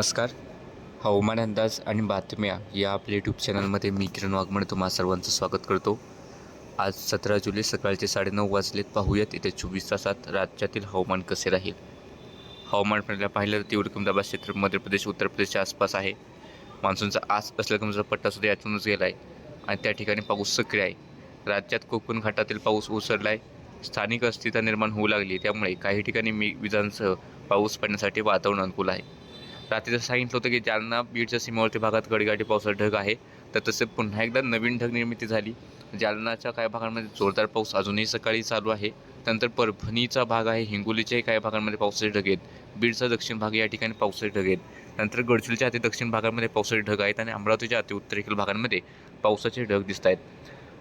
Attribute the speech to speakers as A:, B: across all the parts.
A: नमस्कार. हवामान अंदाज आणि बातम्या या आपल्या यूट्यूब चॅनलमध्ये मी किरण वाघमणे तुम्हा सर्वांचं स्वागत करतो. आज सतरा जुलै सकाळचे साडेनऊ वाजलेत. पाहूयात येत्या चोवीस तासात राज्यातील हवामान कसे राहील? हवामान प्रणालीला पाहिलं तर तीव्र कमदाबाद क्षेत्र मध्य प्रदेश उत्तर प्रदेशच्या आसपास आहे. मान्सूनचा आज असलेला कमीचा पट्टासुद्धा यातूनच गेला आहे आणि त्या ठिकाणी पाऊस सक्रिय आहे. राज्यात कोकण घाटातील पाऊस ओसरला आहे स्थानिक अस्थिरता निर्माण होऊ लागली त्यामुळे काही ठिकाणी मी विजांसह पाऊस पडण्यासाठी वातावरण अनुकूल आहे. रात्री जसं सांगितलं होतं की जालना बीडच्या सीमेवरती भागात गडगाठी पावसाचा ढग आहे तर तसे पुन्हा एकदा नवीन ढग निर्मिती झाली. जालनाच्या काही भागांमध्ये जोरदार पाऊस अजूनही सकाळी चालू आहे. त्यानंतर परभणीचा भाग आहे हिंगोलीच्याही काही भागांमध्ये पावसाचे ढग आहेत. बीडचा दक्षिण भाग या ठिकाणी पावसाचे ढग आहेत. नंतर गडचिरोलीच्या अति दक्षिण भागामध्ये पावसाचे ढग आहेत आणि अमरावतीच्या अति उत्तरेखील भागांमध्ये पावसाचे ढग दिसत आहेत.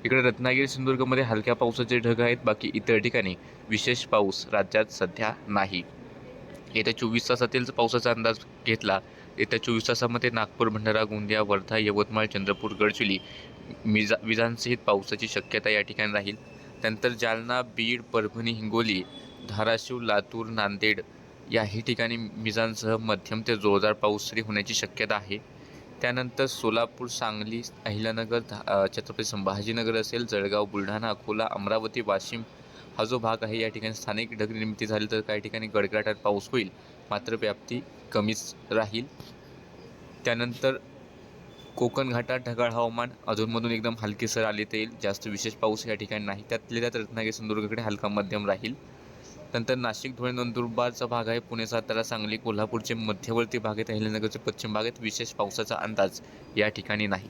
A: इकडे रत्नागिरी सिंधुदुर्गमध्ये हलक्या पावसाचे ढग आहेत. बाकी इतर ठिकाणी विशेष पाऊस राज्यात सध्या नाही. येत्या चोवीस तासातील जर पावसाचा अंदाज घेतला येत्या चोवीस तासामध्ये नागपूर भंडारा गोंदिया वर्धा यवतमाळ चंद्रपूर गडचिली मिजा विजांसहित पावसाची शक्यता या ठिकाणी राहील. त्यानंतर जालना बीड परभणी हिंगोली धाराशिव लातूर नांदेड याही ठिकाणी मिजांसह मध्यम ते जोरदार पाऊस तरी होण्याची शक्यता आहे. त्यानंतर सोलापूर सांगली अहिल्यानगर धा छत्रपती संभाजीनगर असेल जळगाव बुलढाणा अकोला अमरावती वाशिम हा जो भाग आहे या ठिकाणी स्थानिक ढग निर्मिती झाली तर काही ठिकाणी गडगडाटात पाऊस होईल मात्र व्याप्ती कमीच राहील. त्यानंतर कोकण घाटात ढगाळ हवामान अधूनमधून एकदम हलकेसर आले तर येईल. जास्त विशेष पाऊस या ठिकाणी नाही. त्यातल्या त्यात रत्नागिरी सिंधुदुर्गकडे हलका मध्यम राहील. नंतर नाशिक धुळे नंदुरबारचा भाग आहे. पुणे सातारा सांगली कोल्हापूरचे मध्यवर्ती भाग आहेत. अहिल्यानगरचे पश्चिम भाग आहेत. विशेष पावसाचा अंदाज या ठिकाणी नाही.